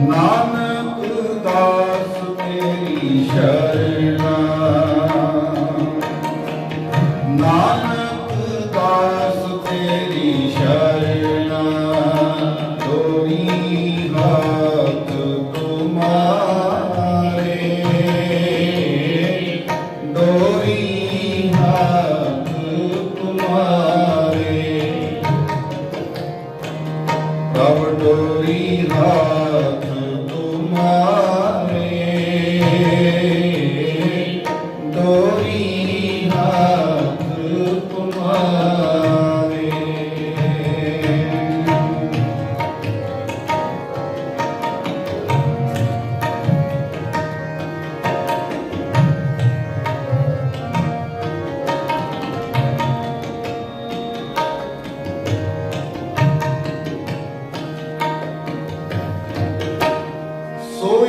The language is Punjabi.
ਨਾਨਕ ਦਾਸ ਮੇਰੀ ਸ਼ਰਣਾ। ਨਾਨਕ ਦਾਸ ਸਭ ਤੋਰੀ ਰਾਤ ਤੁਮਾਰ।